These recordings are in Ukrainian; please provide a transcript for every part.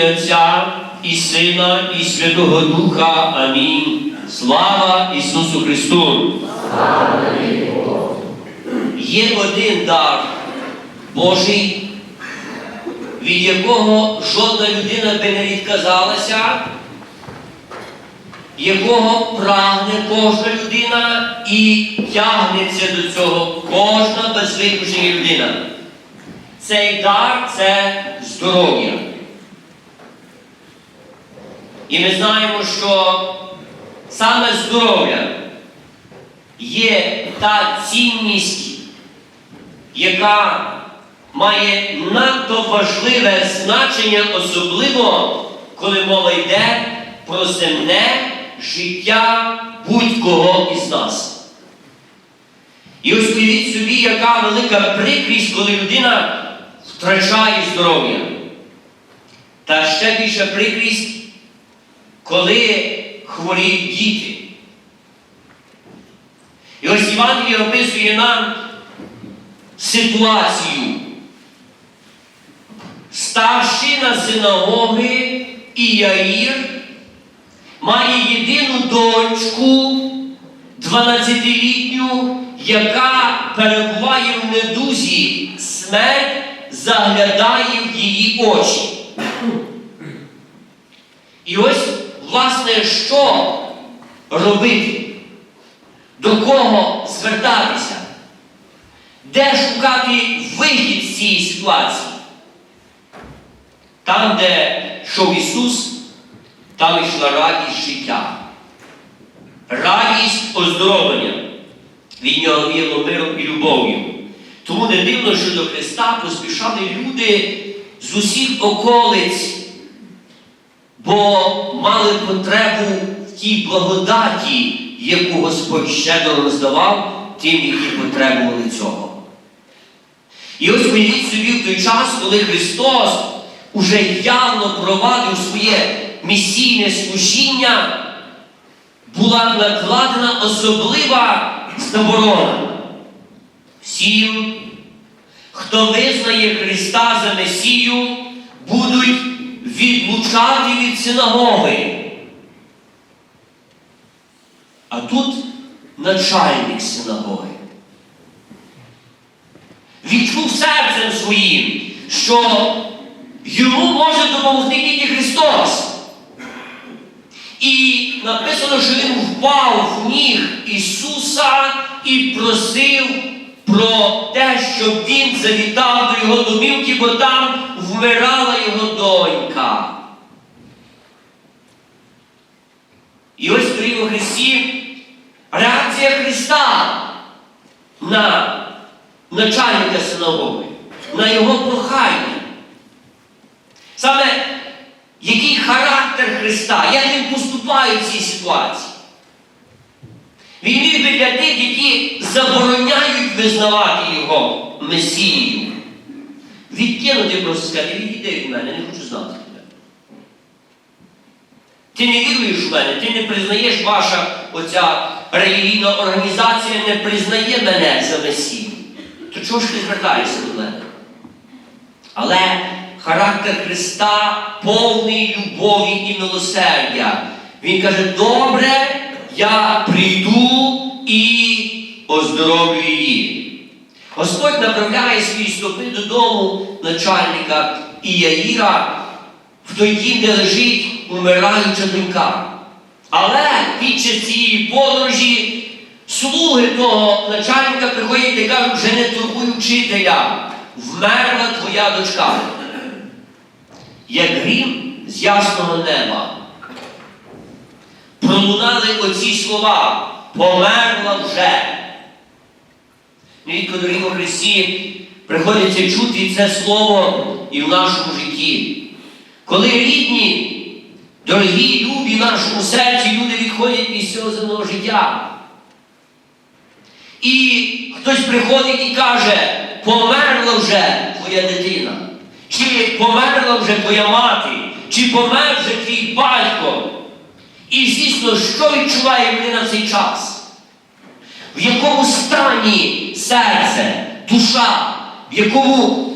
Отця і Сина, і Святого Духа. Амінь. Слава Ісусу Христу! Є один дар Божий, від якого жодна людина би не відказалася, якого прагне кожна людина і тягнеться до цього кожна без людина. Цей дар це здоров'я. І ми знаємо, що саме здоров'я є та цінність, яка має надто важливе значення, особливо коли мова йде про земне життя будь-кого із нас. І ось уявіть собі, яка велика прикрість, коли людина втрачає здоров'я. Та ще більша прикрість, коли хворіють діти. І ось Івангеліє описує нам ситуацію. Старшина синагоги і Яїр має єдину дочку, 12-літню, яка перебуває в недузі, смерть заглядає в її очі. І ось, власне, що робити? До кого звертатися? Де шукати вихід з цієї ситуації? Там, де йшов Ісус, там йшла радість життя. Радість оздоровлення. Від нього віяло миром і любов'ю. Тому не дивно, що до Христа поспішали люди з усіх околиць, бо мали потребу в тій благодаті, яку Господь щедро роздавав тим, які потребували цього. І ось уявіть собі в той час, коли Христос уже явно провадив своє місійне служіння, була накладена особлива заборона. Всім, хто визнає Христа за Месію, будуть відлучати від синагоги. А тут начальник синагоги. Відчув серцем своїм, що йому може допомогти тільки Христос. І написано, що він впав в ніг Ісуса і просив про те, щоб Він завітав до його домівки, бо там вмирала його донька. І ось дорогі у Христі реакція Христа на начальника синагоги, на його прохання. Саме який характер Христа, як він поступає в цій ситуації. Він міг би для тих, які забороняють визнавати його Месією. Відкинути просто сказати, відійди від мене, не хочу знати тебе. Ти не віруєш в мене, ти не признаєш ваша оця релігійна організація не признає мене за Месію. То чого ж ти звертаєшся до мене? Але характер Христа повний любові і милосердя. Він каже, добре, я прийду і оздоровлю її. Господь направляє свої стопи додому начальника Іяїра в той дім, де лежить умираюча донька. Але під час цієї подорожі слуги того начальника приходять і кажуть, вже не турбуй учителя, вмерла твоя дочка. Як грім з ясного неба. Пролунали оці слова, померла вже. Нерідко, дорогі у Христі, приходиться чути це слово і в нашому житті. Коли рідні, дорогі, любі в нашому серці, люди відходять із цього земного життя. І хтось приходить і каже, померла вже твоя дитина, чи померла вже твоя мати, чи помер вже твій батько. І звісно, що відчуває людина в цей час? В якому стані серце, душа, в якому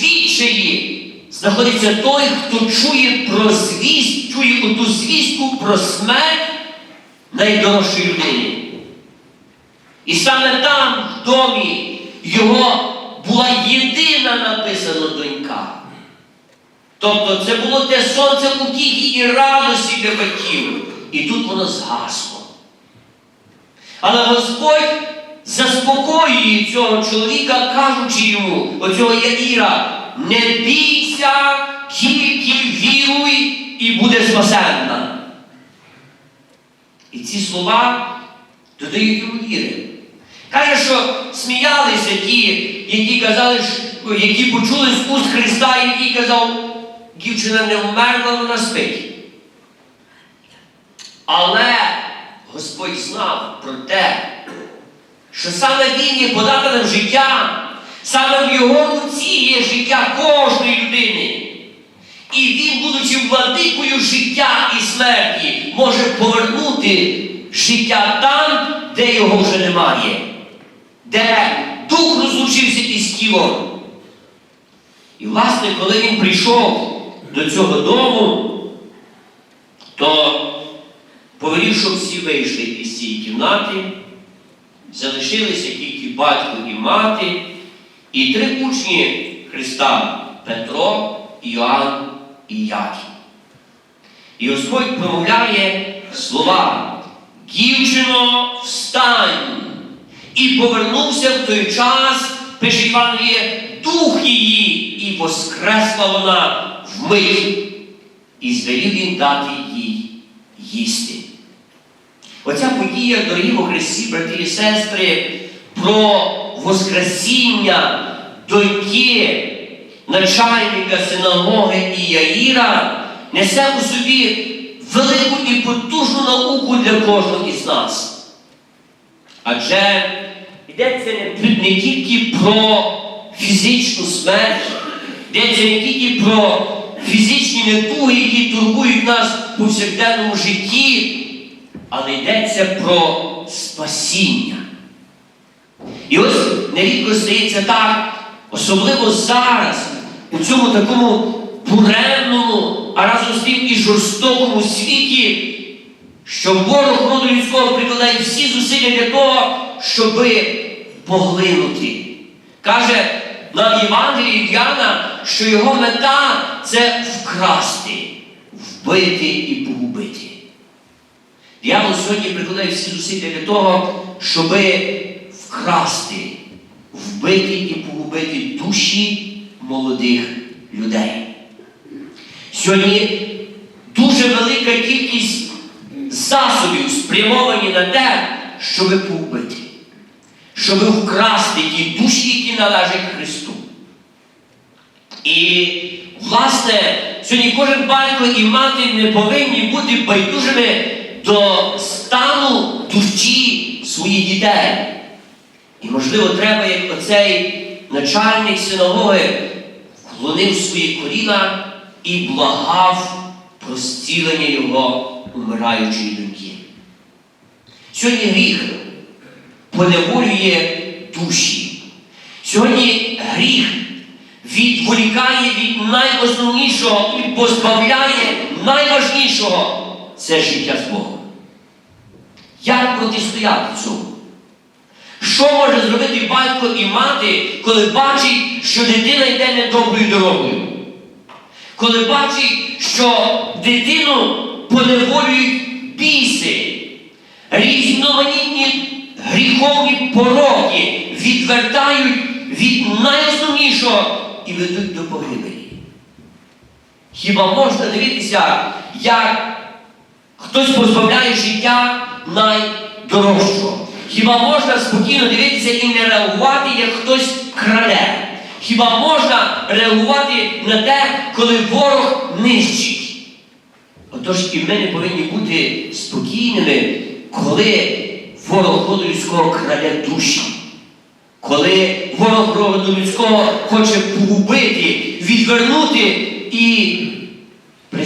відчаї знаходиться той, хто чує про звіст, чує оту звістку про смерть найдорожчої людини. І саме там, в домі, його була єдина написана донька. Тобто це було те сонце утіхи і радості для батьків. І тут воно згасло. Але Господь заспокоює цього чоловіка, кажучи йому, оцього Яїра, не бійся, тільки віруй і буде спасенна. І ці слова додають йому віри. Каже, що сміялися ті, які казали, які почули з уст Христа, який казав, дівчина не вмерла, вона спить. Але Господь знав про те, що саме Він є подателем життя, саме в його руці є життя кожної людини. І він, будучи владикою життя і смерті, може повернути життя там, де його вже немає, де дух розлучився із тілом. І, власне, коли він прийшов до цього дому, то повелів, щоб всі вийшли із цієї кімнати, залишилися тільки батько і мати, і три учні Христа Петро, Іоанн і Яків. І Господь промовляє слова Дівчино, встань! І повернувся в той час, пише Івангеліє, дух її, і воскресла вона вмить, і звелів він дати їй їсти. Оця подія, дорогі у Христі, брати і сестри, про Воскресіння доньки начальника синагоги Іяїра несе у собі велику і потужну науку для кожного із нас. Адже йдеться не тільки про фізичну смерть, йдеться не тільки про фізичні недуги, які турбують нас у повсякденному житті, але йдеться про спасіння. І ось нерідко стається так, особливо зараз, у цьому такому буремному, а разом з тим і жорстокому світі, що ворог роду людського прикладає всі зусилля для того, щоби поглинути. Каже нам Євангелії Яна, що його мета це вкрасти, вбити і погубити. Діявол сьогодні прикладає всі зусилля для того, щоби вкрасти, вбити і погубити душі молодих людей. Сьогодні дуже велика кількість засобів спрямовані на те, щоби погубити, щоби вкрасти ті душі, які належать Христу. І, власне, сьогодні кожен батько і мати не повинні бути байдужими до стану душі своїх дітей. І, можливо, треба, як оцей начальник синагоги вклонив свої коліна і благав про зцілення його умираючої доньки. Сьогодні гріх поневолює душі. Сьогодні гріх відволікає від найосновнішого і позбавляє найважнішого це життя з Богом. Як протистояти цьому? Що може зробити батько і мати, коли бачить, що дитина йде недоброю дорогою? Коли бачить, що дитину поневолюють біси, різноманітні гріховні пороки відвертають від найосновнішого і ведуть до погибелі. Хіба можна дивитися, як хтось позбавляє життя найдорожчого? Хіба можна спокійно дивитися і не реагувати, як хтось краде? Хіба можна реагувати на те, коли ворог нищить? Отож і ми не повинні бути спокійними, коли ворог роду людського краде душі. Коли ворог роду людського хоче погубити, відвернути і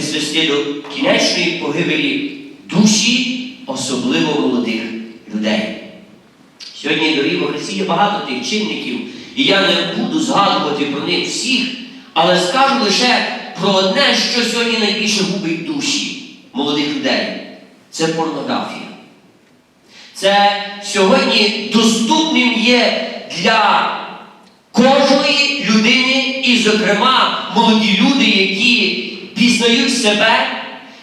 призвести до кінечної погибелі душі, особливо молодих людей. Сьогодні, дорогі Христі, є багато тих чинників, і я не буду згадувати про них всіх, Але скажу лише про одне, що сьогодні найбільше губить душі молодих людей. Це порнографія. Це сьогодні доступним є для кожної людини, і, зокрема, молоді люди, які пізнають себе,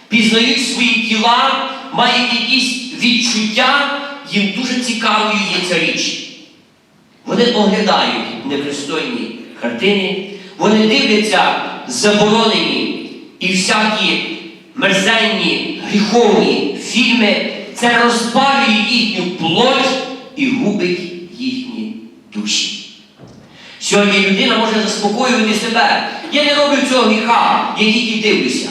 пізнають свої тіла, мають якісь відчуття, їм дуже цікавою є ця річ. Вони оглядають непристойні картини, вони дивляться заборонені і всякі мерзенні, гріховні фільми. Це розпалює їхню плоть і губить їхні душі. Сьогодні людина може заспокоювати себе. Я не роблю цього гріха, я тільки дивлюся.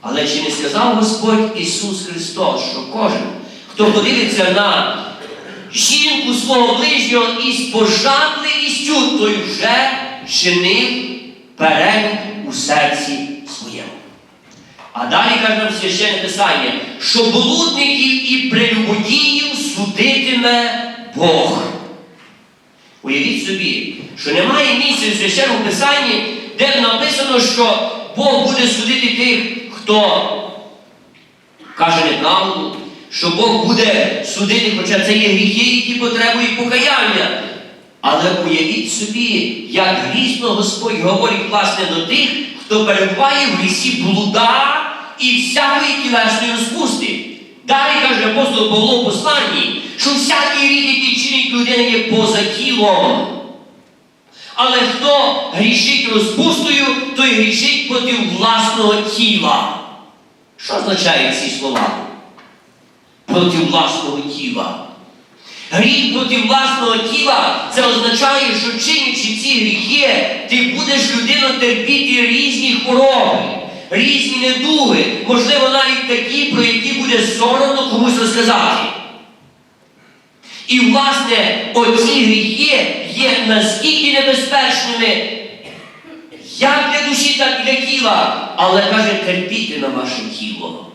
Але чи не сказав Господь Ісус Христос, що кожен, хто подивиться на жінку свого ближнього із пожадливістю, той вже чинив перелік у серці своєму. А далі каже нам священне Писання, що блудників і прелюбодіїв судитиме Бог. Уявіть собі, що немає місця в священному Писанні, де написано, що Бог буде судити тих, хто каже неправду, що Бог буде судити, хоча це є гріхи, які потребують покаяння. Але уявіть собі, як грізно Господь говорить власне до тих, хто перебуває в грісі блуда і всякої тілесної розпусти. Далі каже апостол Павло в посланні, що всякий рід, який чинить людина, є поза тілом. Але хто грішить розпустою, той грішить проти власного тіла. Що означають ці слова? Проти власного тіла. Гріх проти власного тіла це означає, що чинячи ці гріхи, ти будеш людину терпіти різні хвороби, різні недуги, можливо, навіть такі, про які буде соромно комусь розказати. І, власне, оці гріхи є настільки небезпечними, як для душі, так і для тіла, але каже, терпіти на ваше тіло.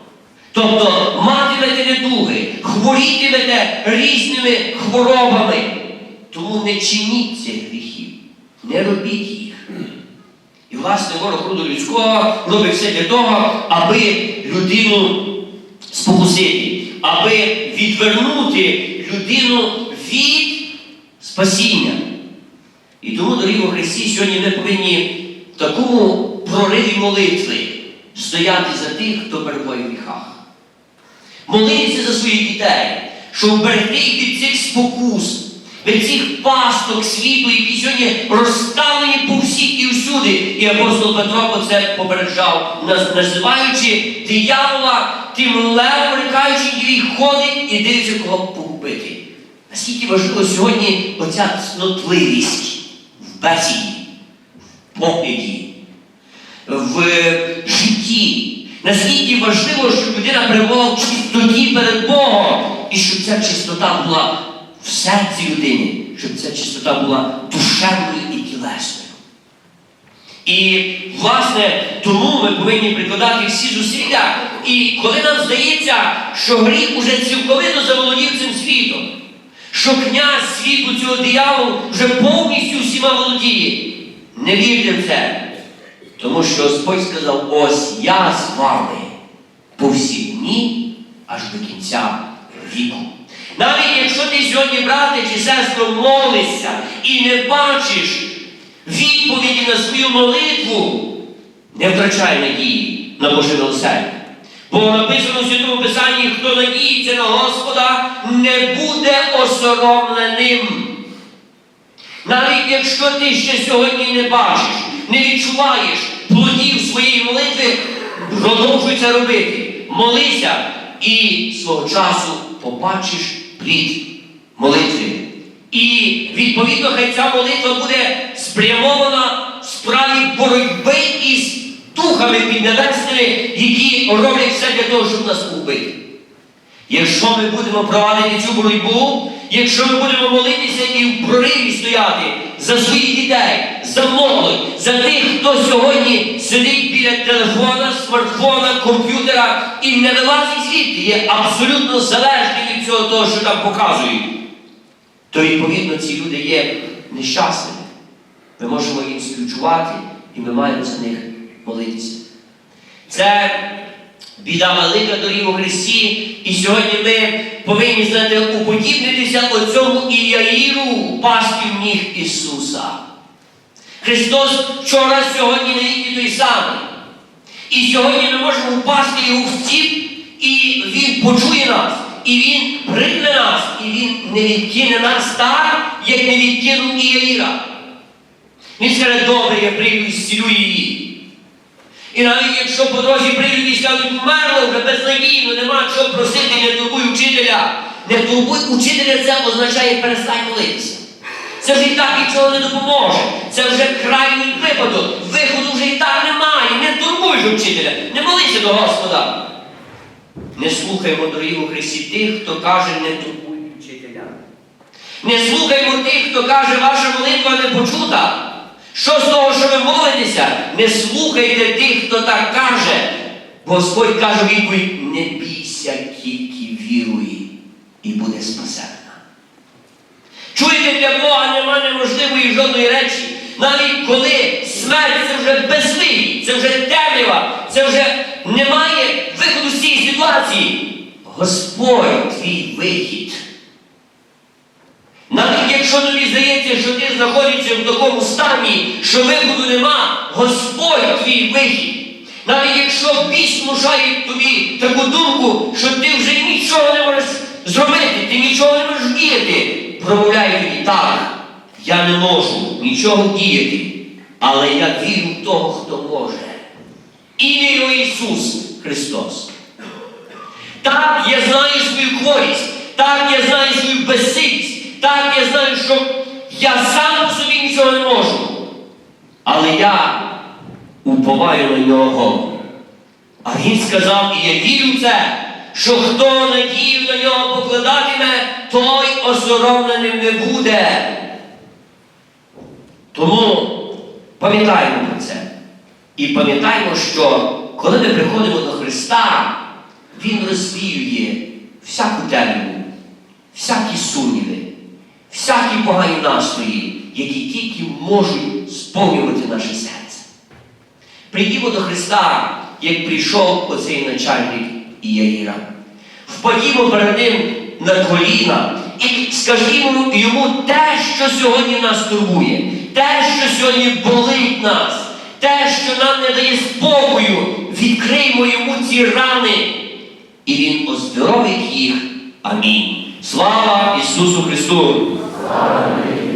Тобто матимете недуги, хворітимете різними хворобами. Тому не чиніть цих гріхів, не робіть їх. І власне ворог роду людського робить все для того, аби людину спокусити, аби відвернути людину від спасіння. І тому, дорогі у Христі, сьогодні ми повинні в такому прориві молитви стояти за тих, хто перебуває в гріхах. Молитися за своїх дітей, щоб вберегти їх від цих спокус, від цих пасток світу, які сьогодні розставлені по всіх і всюди. І апостол Петро про це попереджав, називаючи диявола тим левом, рикаючи, який ходить і дивиться, кого погубити. Наскільки важливо сьогодні оця цнотливість бесіді, погляді, в житті. Наскільки важливо, щоб людина перебувала в чистоті перед Богом, і щоб ця чистота була в серці людини, щоб ця чистота була душевною і тілесною. І, власне, тому ми повинні прикладати всі зусилля. І коли нам здається, що гріх уже цілковито заволодів цим світом, що князь світу цього дияволу вже повністю всіма володіє, не вірте в це. Тому що Господь сказав, ось я з вами по всі дні аж до кінця віку. Навіть якщо ти сьогодні, брате чи сестро, молишся і не бачиш відповіді на свою молитву, не втрачай надії на Боже милосердя. Бо написано в Святому Писанні, хто надіється на Господа, не буде осоромленим. Навіть якщо ти ще сьогодні не бачиш, не відчуваєш плодів своєї молитви, продовжуй це робити. Молися і свого часу побачиш плід молитви. І відповідно, хай ця молитва буде спрямована в справі боротьби із духами піднебесними, які роблять все для того, щоб нас убити. Якщо ми будемо провадити цю боротьбу, якщо ми будемо молитися і в прориві стояти за своїх дітей, за молодь, за тих, хто сьогодні сидить біля телефона, смартфона, комп'ютера і не вилазить звідти, є абсолютно залежні від цього того, що там показують, то відповідно ці люди є нещасними. Ми можемо їм співчувати і ми маємо за них молитися. Це біда велика доріг у Христі, і сьогодні ми повинні знаєте, уподібнитися оцьому Іаїру пасків ніг Ісуса. Христос вчора, сьогодні не і той самий. І сьогодні ми можемо впасти його в ціп, і Він почує нас, і Він прийме нас, і Він не відкине нас так, як не відкинув Іаїра. Він скаже, добре, я прийду і зцілю її. І навіть якщо по дорозі прийдуть і скажуть, вмерла вже безнадійно, нема чого просити, не турбуй учителя. Не турбуй учителя, це означає перестань молитися. Це вже і так нічого не допоможе. Це вже крайній випадок. Виходу вже і так немає. Не турбуй же вчителя. Не молися до Господа. Не слухаймо, дорогі у Христі, тих, хто каже, не турбуй вчителя. Не слухаймо тих, хто каже, ваша молитва не почута. Що з того, що ви молитеся? Не слухайте тих, хто так каже. Господь каже відповідь, не бійся, тільки віруй, і буде спасена. Чуєте, для Бога нема неможливої жодної речі. Навіть коли смерть це вже безвихідь, це вже темрява, це вже немає виходу з цієї ситуації. Господь твій вихід. Навіть якщо тобі знаходишся в такому стані, що виходу нема, Господь твій вихід. Навіть якщо біс внушає тобі таку думку, що ти вже нічого не можеш зробити, ти нічого не можеш діяти, промовляй тобі так, я не можу нічого діяти, але я вірю в того, хто може. Ім'я його Ісус Христос. Так, я знаю свою хворість, так я знаю свою безсилість, так я знаю, що я сам по собі нічого не можу. Але я уповаю на нього. А він сказав, і я вірю в це, що хто надію на нього покладатиме, той осоромленим не буде. Тому пам'ятаємо про це. І пам'ятаємо, що коли ми приходимо до Христа, Він розвіює всяку темряву, всякі сумніви, всякі погані настрої, які тільки можуть сповнювати наше серце. Прийдімо до Христа, як прийшов оцей начальник Іаїра. Впадімо перед ним на коліна і скажімо йому те, що сьогодні нас турбує, те, що сьогодні болить нас, те, що нам не дає спокою, відкриймо йому ці рани, і Він оздоровить їх. Амінь. Слава Ісусу Христу! Амінь.